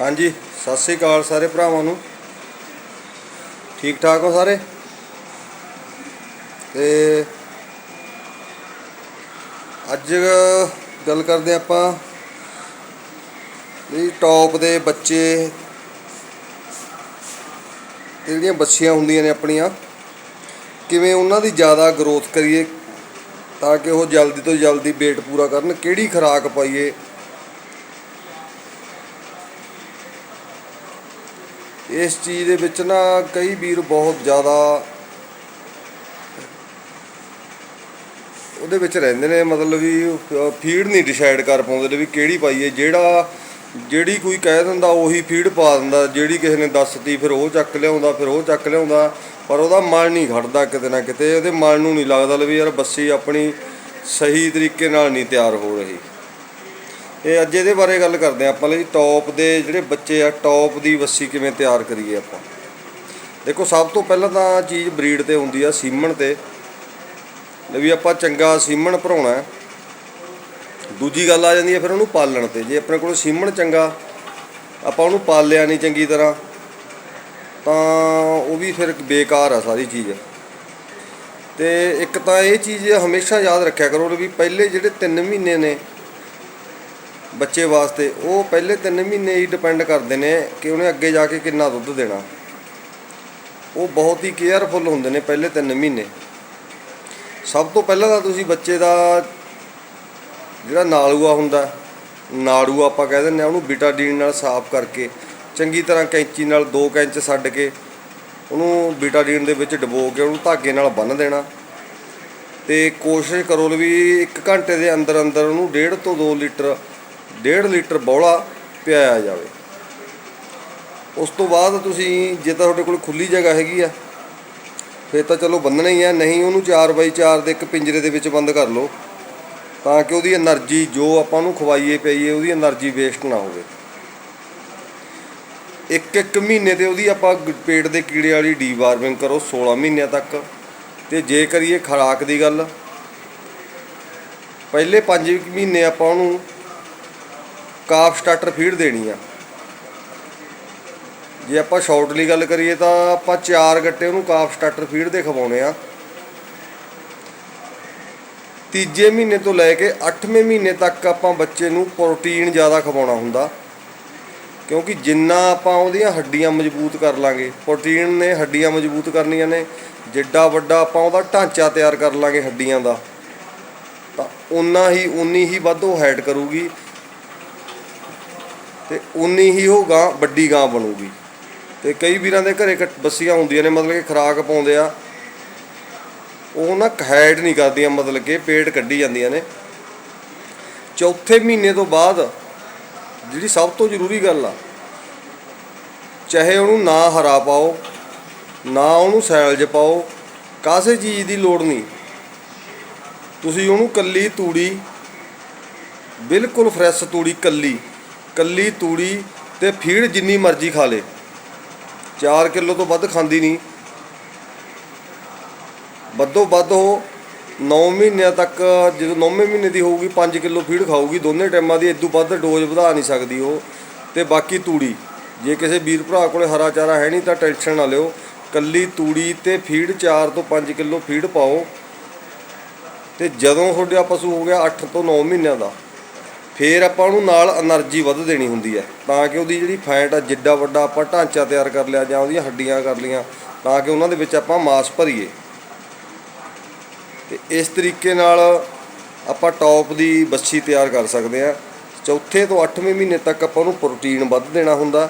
ਹਾਂਜੀ, ਸਤਿ ਸ੍ਰੀ ਅਕਾਲ ਸਾਰੇ ਭਰਾਵਾਂ ਨੂੰ। ਠੀਕ ਠਾਕ ਹੋ ਸਾਰੇ? ਤੇ ਅੱਜ ਗੱਲ ਕਰਦੇ ਆਪਾਂ ਇਹ ਟੌਪ ਦੇ ਬੱਚੇ ਜਿਹੜੀਆਂ ਬੱਚੀਆਂ ਹੁੰਦੀਆਂ ਨੇ ਆਪਣੀਆਂ, ਕਿਵੇਂ ਉਹਨਾਂ ਦੀ ਜ਼ਿਆਦਾ ਗਰੋਥ ਕਰੀਏ ਤਾਂ ਕਿ ਉਹ ਜਲਦੀ ਤੋਂ ਜਲਦੀ weight ਪੂਰਾ ਕਰਨ, ਕਿਹੜੀ ਖੁਰਾਕ ਪਾਈਏ ਇਸ ਚੀਜ਼ ਦੇ ਵਿੱਚ ਨਾ ਕਈ ਵੀਰ ਬਹੁਤ ਜ਼ਿਆਦਾ ਉਹਦੇ ਵਿੱਚ ਰਹਿੰਦੇ ਨੇ, ਮਤਲਬ ਵੀ ਫੀਡ ਨਹੀਂ ਡਿਸਾਈਡ ਕਰ ਪਾਉਂਦੇ ਨੇ ਵੀ ਕਿਹੜੀ ਪਾਈਏ ਜਿਹੜਾ, ਜਿਹੜੀ ਕੋਈ ਕਹਿ ਦਿੰਦਾ ਉਹੀ ਫੀਡ ਪਾ ਦਿੰਦਾ, ਜਿਹੜੀ ਕਿਸੇ ਨੇ ਦੱਸਤੀ ਫਿਰ ਉਹ ਚੱਕ ਲਿਆਉਂਦਾ, ਫਿਰ ਉਹ ਚੱਕ ਲਿਆਉਂਦਾ। ਪਰ ਉਹਦਾ ਮਨ ਨਹੀਂ ਖੜਦਾ ਕਿਤੇ ਨਾ ਕਿਤੇ, ਉਹਦੇ ਮਨ ਨੂੰ ਨਹੀਂ ਲੱਗਦਾ ਵੀ ਯਾਰ ਬੱਸੀ ਆਪਣੀ ਸਹੀ ਤਰੀਕੇ ਨਾਲ ਨਹੀਂ ਤਿਆਰ ਹੋ ਰਹੀ। ਇਹ ਅੱਜ ਇਹਦੇ ਬਾਰੇ ਗੱਲ ਕਰਦੇ ਹਾਂ ਆਪਾਂ ਲਈ। ਟੌਪ ਦੇ ਜਿਹੜੇ ਬੱਚੇ ਆ, ਟੌਪ ਦੀ ਵੱਸੀ ਕਿਵੇਂ ਤਿਆਰ ਕਰੀਏ ਆਪਾਂ? ਦੇਖੋ, ਸਭ ਤੋਂ ਪਹਿਲਾਂ ਤਾਂ ਚੀਜ਼ ਬਰੀਡ ਤੇ ਹੁੰਦੀ ਆ, ਸੀਮਣ ਤੇ। ਵੀ ਆਪਾਂ ਚੰਗਾ ਸੀਮਣ ਭਰਾਉਣਾ ਦੂਜੀ ਗੱਲ ਆ ਜਾਂਦੀ ਹੈ ਫਿਰ ਉਹਨੂੰ ਪਾਲਣ ਤੇ। ਜੇ ਆਪਣੇ ਕੋਲ ਸੀਮਣ ਚੰਗਾ, ਆਪਾਂ ਉਹਨੂੰ ਪਾਲਿਆ ਨਹੀਂ ਚੰਗੀ ਤਰ੍ਹਾਂ, ਤਾਂ ਉਹ ਵੀ ਫਿਰ ਬੇਕਾਰ ਆ ਸਾਰੀ ਚੀਜ਼। ਤੇ ਇੱਕ ਤਾਂ ਇਹ ਚੀਜ਼ ਹਮੇਸ਼ਾ ਯਾਦ ਰੱਖਿਆ ਕਰੋ ਵੀ ਪਹਿਲੇ ਜਿਹੜੇ 3 ਮਹੀਨੇ ਨੇ ਬੱਚੇ ਵਾਸਤੇ, ਉਹ ਪਹਿਲੇ 3 ਮਹੀਨੇ ਹੀ ਡਿਪੈਂਡ ਕਰਦੇ ਨੇ ਕਿ ਉਹਨੇ ਅੱਗੇ ਜਾ ਕੇ ਕਿੰਨਾ ਦੁੱਧ ਦੇਣਾ। ਉਹ ਬਹੁਤ ਹੀ ਕੇਅਰਫੁਲ ਹੁੰਦੇ ਨੇ ਪਹਿਲੇ 3 ਮਹੀਨੇ। ਸਭ ਤੋਂ ਪਹਿਲਾਂ ਤਾਂ ਤੁਸੀਂ ਬੱਚੇ ਦਾ ਜਿਹੜਾ ਨਾਲੂਆ ਹੁੰਦਾ ਨਾੜੂ ਆਪਾਂ ਕਹਿ ਦਿੰਦੇ ਆ ਉਹਨੂੰ ਬੀਟਾਡੀਨ ਨਾਲ ਸਾਫ਼ ਕਰਕੇ, ਚੰਗੀ ਤਰ੍ਹਾਂ ਕੈਂਚੀ ਨਾਲ 2 ਕੈਂਚ ਛੱਡ ਕੇ, ਉਹਨੂੰ ਬੀਟਾਡੀਨ ਦੇ ਵਿੱਚ ਡਬੋ ਕੇ ਉਹਨੂੰ ਧਾਗੇ ਨਾਲ ਬੰਨ੍ਹ ਦੇਣਾ। ਤੇ ਕੋਸ਼ਿਸ਼ ਕਰੋ ਵੀ 1 ਘੰਟੇ ਦੇ ਅੰਦਰ ਅੰਦਰ ਉਹਨੂੰ 1.5 ਤੋਂ 2 ਲੀਟਰ ਡੇਢ ਲੀਟਰ ਬੌਲਾ ਪਿਆਇਆ ਜਾਵੇ। ਉਸ ਤੋਂ ਬਾਅਦ ਤੁਸੀਂ ਜੇ ਤਾਂ ਤੁਹਾਡੇ ਕੋਲ ਖੁੱਲੀ ਜਗ੍ਹਾ ਹੈਗੀ ਆ, ਫਿਰ ਤਾਂ ਚਲੋ ਬੰਨਣਾ ਹੀ ਆ, ਨਹੀਂ ਉਹਨੂੰ 4x4 ਦੇ ਇੱਕ ਪਿੰਜਰੇ ਦੇ ਵਿੱਚ ਬੰਦ ਕਰ ਲਓ, ਤਾਂ ਕਿ ਉਹਦੀ એનર્ਜੀ ਜੋ ਆਪਾਂ ਉਹਨੂੰ ਖਵਾਈਏ ਪਈਏ, ਉਹਦੀ એનર્ਜੀ ਵੇਸਟ ਨਾ ਹੋਵੇ। ਇੱਕ ਇੱਕ ਮਹੀਨੇ ਤੇ ਉਹਦੀ ਆਪਾਂ ਪੇਟ ਦੇ ਕੀੜੇ ਵਾਲੀ ਡੀਵਾਰਮਿੰਗ ਕਰੋ 16 ਮਹੀਨਿਆਂ ਤੱਕ, ਤੇ ਜੇ ਕਰੀਏ ਖਰਾਕ ਦੀ ਗੱਲ, ਪਹਿਲੇ 5 ਮਹੀਨੇ ਆਪਾਂ ਉਹਨੂੰ ਕਾਫ ਸਟਾਰਟਰ ਫੀਡ ਦੇਣੀ ਆ। ਜੇ ਆਪਾਂ ਸ਼ਾਰਟਲੀ ਗੱਲ ਕਰੀਏ ਤਾਂ ਆਪਾਂ ਚਾਰ ਗੱਟੇ ਉਹਨੂੰ ਕਾਫ ਸਟਾਰਟਰ ਫੀਡ ਦੇ ਖਵਾਉਣੇ ਆ। ਤੀਜੇ ਮਹੀਨੇ ਤੋਂ ਲੈ ਕੇ 8ਵੇਂ ਮਹੀਨੇ ਤੱਕ ਆਪਾਂ ਬੱਚੇ ਨੂੰ ਪ੍ਰੋਟੀਨ ਜ਼ਿਆਦਾ ਖਵਾਉਣਾ ਹੁੰਦਾ। ਕਿਉਂਕਿ ਜਿੰਨਾ ਆਪਾਂ ਉਹਦੀਆਂ ਹੱਡੀਆਂ ਮਜ਼ਬੂਤ ਕਰ ਲਾਂਗੇ, ਪ੍ਰੋਟੀਨ ਨੇ ਹੱਡੀਆਂ ਮਜ਼ਬੂਤ ਕਰਨੀਆਂ ਨੇ, ਜਿੱਡਾ ਵੱਡਾ ਆਪਾਂ ਉਹਦਾ ਢਾਂਚਾ ਤਿਆਰ ਕਰ ਲਾਂਗੇ ਹੱਡੀਆਂ ਦਾ, ਤਾਂ ਉਨਾ ਹੀ ਉਨੀ ਹੀ ਵੱਧ ਉਹ ਹੈਡ ਕਰੂਗੀ। ਤੇ ਉਨੀ ਹੀ ਉਹ ਗਾਂ, ਵੱਡੀ ਗਾਂ ਬਣੂਗੀ। ਤੇ ਕਈ ਵੀਰਾਂ ਦੇ ਘਰੇ ਕੱਟ- ਬੱਸੀਆਂ ਹੁੰਦੀਆਂ ਨੇ, ਮਤਲਬ ਕਿ ਖਰਾਕ ਪਾਉਂਦੇ ਆ। ਉਹ ਨਾ ਹੈਡ ਨਹੀਂ ਕਰਦੀਆਂ, ਮਤਲਬ ਕਿ ਪੇਟ ਕੱਢੀ ਜਾਂਦੀਆਂ ਨੇ। ਚੌਥੇ ਮਹੀਨੇ ਤੋਂ ਬਾਅਦ ਜਿਹੜੀ ਸਭ ਤੋਂ ਜ਼ਰੂਰੀ ਗੱਲ ਆ, ਚਾਹੇ ਉਹਨੂੰ ਨਾ ਹਰਾ ਪਾਓ, ਨਾ ਉਹਨੂੰ ਸੈਲਜ ਪਾਓ ਕਾਸੇ ਚੀਜ਼ ਦੀ ਲੋੜ ਨਹੀਂ। ਤੁਸੀਂ ਉਹਨੂੰ ਕੱਲੀ ਤੂੜੀ, ਬਿਲਕੁਲ ਫਰੈਸ਼ ਤੂੜੀ ਕੱਲੀ ਕੱਲੀ ਤੂੜੀ ਤੇ ਫੀਡ ਜਿੰਨੀ ਮਰਜ਼ੀ ਖਾ ਲੇ। 4 ਕਿਲੋ ਤੋਂ ਵੱਧ ਖਾਂਦੀ ਨਹੀਂ। ਵੱਧੋ ਵੱਧ ਉਹ 9 ਮਹੀਨਿਆਂ ਤੱਕ, ਜਦੋਂ 9ਵੇਂ ਮਹੀਨੇ ਦੀ ਹੋਊਗੀ 5 ਕਿਲੋ ਫੀਡ ਖਾਊਗੀ। ਦੋਨੇ ਟਾਈਮਾਂ ਦੀ ਇਦੋਂ ਵੱਧ ਡੋਜ਼ ਵਧਾ ਨਹੀਂ ਸਕਦੀ ਉਹ। ਤੇ ਬਾਕੀ ਤੂੜੀ, ਜੇ ਕਿਸੇ ਵੀਰ ਭਰਾ ਕੋਲੇ ਹਰਾ ਚਾਰਾ ਹੈ ਨਹੀਂ ਤਾਂ ਟੈਨਸ਼ਨ ਨਾ ਲਿਓ। ਕੱਲੀ ਤੂੜੀ ਤੇ ਫੀਡ 4 ਤੋਂ 5 ਕਿਲੋ ਫੀਡ ਪਾਓ। ਤੇ ਜਦੋਂ ਤੁਹਾਡਾ ਪਸ਼ੂ ਹੋ ਗਿਆ 8 ਤੋਂ 9 ਮਹੀਨਿਆਂ ਦਾ। ਫੇਰ ਆਪਾਂ ਉਹਨੂੰ ਨਾਲ એનર્ਜੀ ਵੱਧ ਦੇਣੀ ਹੁੰਦੀ ਹੈ। ਤਾਂ ਕਿ ਉਹਦੀ ਜਿਹੜੀ ਫੈਟ ਆ, ਜਿੱਡਾ ਵੱਡਾ ਆਪਾਂ ਢਾਂਚਾ ਤਿਆਰ ਕਰ ਲਿਆ ਜਾਂ ਉਹਦੀਆਂ ਹੱਡੀਆਂ ਕਰ ਲੀਆਂ, ਤਾਂ ਕਿ ਉਹਨਾਂ ਦੇ ਵਿੱਚ ਆਪਾਂ ਮਾਸ ਭਰੀਏ। ਤੇ ਇਸ ਤਰੀਕੇ ਨਾਲ ਆਪਾਂ ਟੌਪ ਦੀ ਬੱਛੀ ਤਿਆਰ ਕਰ ਸਕਦੇ ਆ ਚੌਥੇ ਤੋਂ 8ਵੇਂ ਮਹੀਨੇ ਤੱਕ ਆਪਾਂ ਉਹਨੂੰ ਪ੍ਰੋਟੀਨ ਵੱਧ ਦੇਣਾ ਹੁੰਦਾ।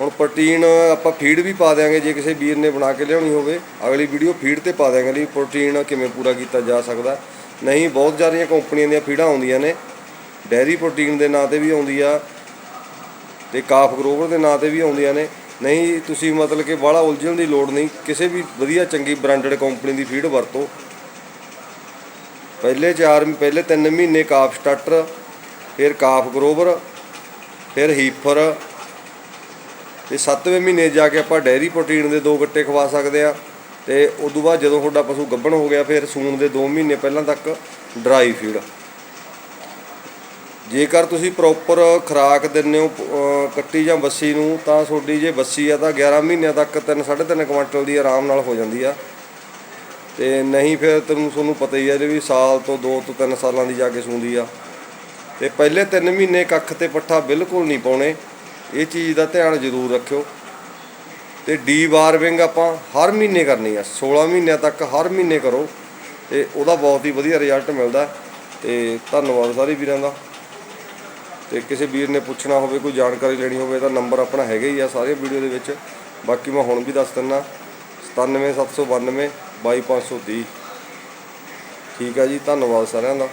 ਹੁਣ ਪ੍ਰੋਟੀਨ ਆਪਾਂ ਫੀਡ ਵੀ ਪਾ ਦੇਾਂਗੇ ਜੇ ਕਿਸੇ ਵੀਰ ਨੇ ਬਣਾ ਕੇ ਲਿਆਉਣੀ ਹੋਵੇ। ਅਗਲੀ ਵੀਡੀਓ ਫੀਡ ਤੇ ਪਾ ਦੇਾਂਗੇ ਲਈ ਪ੍ਰੋਟੀਨ ਕਿਵੇਂ ਪੂਰਾ ਕੀਤਾ ਜਾ ਸਕਦਾ। ਨਹੀਂ, ਬਹੁਤ ਜ਼ਿਆਦਾ ਕੰਪਨੀਆਂ ਦੀਆਂ ਫੀਡਾਂ ਆਉਂਦੀਆਂ ਨੇ। ਡੈਰੀ ਪ੍ਰੋਟੀਨ ਦੇ ਨਾਂ ਤੇ ਵੀ ਆਉਂਦੀ ਆ ਤੇ ਕਾਫ ਗਰੋਵਰ ਦੇ ਨਾਂ ਤੇ ਵੀ ਆਉਂਦੀਆਂ ਨੇ। ਨਹੀਂ, ਤੁਸੀਂ ਮਤਲਬ ਕਿ ਬਾਹਲਾ ਉਲਝਣ ਦੀ ਲੋੜ ਨਹੀਂ। ਕਿਸੇ ਵੀ ਵਧੀਆ ਚੰਗੀ ਬ੍ਰਾਂਡਡ ਕੰਪਨੀ ਦੀ ਫੀਡ ਵਰਤੋ। ਪਹਿਲੇ 4 ਪਹਿਲੇ 3 ਮਹੀਨੇ ਕਾਫ ਸਟਾਰਟਰ ਫਿਰ ਕਾਫ ਗਰੋਵਰ, ਫਿਰ ਹੀਫਰ ਤੇ 7ਵੇਂ ਮਹੀਨੇ ਜਾ ਕੇ ਆਪਾਂ ਡੈਰੀ ਪ੍ਰੋਟੀਨ ਦੇ ਦੋ ਗੱਟੇ ਖਵਾ ਸਕਦੇ ਆ। ਤੇ ਉਸ ਤੋਂ ਬਾਅਦ ਜਦੋਂ ਤੁਹਾਡਾ ਪਸ਼ੂ ਗੱਭਣ ਹੋ ਗਿਆ, ਫਿਰ ਸੂਣ ਦੇ 2 ਮਹੀਨੇ ਪਹਿਲਾਂ ਤੱਕ ਡਰਾਈ ਫੀਡ ਜੇਕਰ ਤੁਸੀਂ ਪ੍ਰੋਪਰ ਖੁਰਾਕ ਦਿੰਦੇ ਹੋ ਕੱਟੀ ਜਾਂ ਬੱਸੀ ਨੂੰ, ਤਾਂ ਤੁਹਾਡੀ ਜੇ ਬੱਸੀ ਆ, ਤਾਂ 11 ਮਹੀਨਿਆਂ ਤੱਕ 3 3.5 ਕੁਇੰਟਲ ਦੀ ਆਰਾਮ ਨਾਲ ਹੋ ਜਾਂਦੀ ਆ। ਤੇ ਨਹੀਂ ਫਿਰ ਤੁਹਾਨੂੰ ਤੁਹਾਨੂੰ ਪਤਾ ਹੀ ਆ ਜੇ ਵੀ ਸਾਲ ਤੋਂ 2 ਤੋਂ 3 ਸਾਲਾਂ ਦੀ ਜਾ ਕੇ ਸੂੰਦੀ ਆ। ਤੇ ਪਹਿਲੇ 3 ਮਹੀਨੇ ਕੱਖ ਤੇ ਪੱਠਾ ਬਿਲਕੁਲ ਨਹੀਂ ਪਾਉਣੇ। ਇਹ ਚੀਜ਼ ਦਾ ਧਿਆਨ ਜ਼ਰੂਰ ਰੱਖਿਓ। ਤੇ ਡੀ ਵਾਰਵਿੰਗ ਆਪਾਂ ਹਰ ਮਹੀਨੇ ਕਰਨੀ ਆ। 16 ਮਹੀਨਿਆਂ ਤੱਕ ਹਰ ਮਹੀਨੇ ਕਰੋ। ਤੇ ਉਹਦਾ ਬਹੁਤ ਹੀ ਵਧੀਆ ਰਿਜ਼ਲਟ ਮਿਲਦਾ। ਤੇ ਧੰਨਵਾਦ ਸਾਰੇ ਵੀਰਾਂ ਦਾ। ਤੇ ਕਿਸੇ ਵੀਰ ਨੇ ਪੁੱਛਣਾ ਹੋਵੇ, ਕੋਈ ਜਾਣਕਾਰੀ ਲੈਣੀ ਹੋਵੇ, ਤਾਂ ਨੰਬਰ ਆਪਣਾ ਹੈਗਾ ਹੀ ਆ ਸਾਰੇ ਵੀਡੀਓ ਦੇ ਵਿੱਚ। ਬਾਕੀ ਮੈਂ ਹੁਣ ਵੀ ਦੱਸ ਦਿੰਦਾ 97792 22530 ਠੀਕ ਆ ਜੀ, ਧੰਨਵਾਦ ਸਾਰਿਆਂ ਦਾ।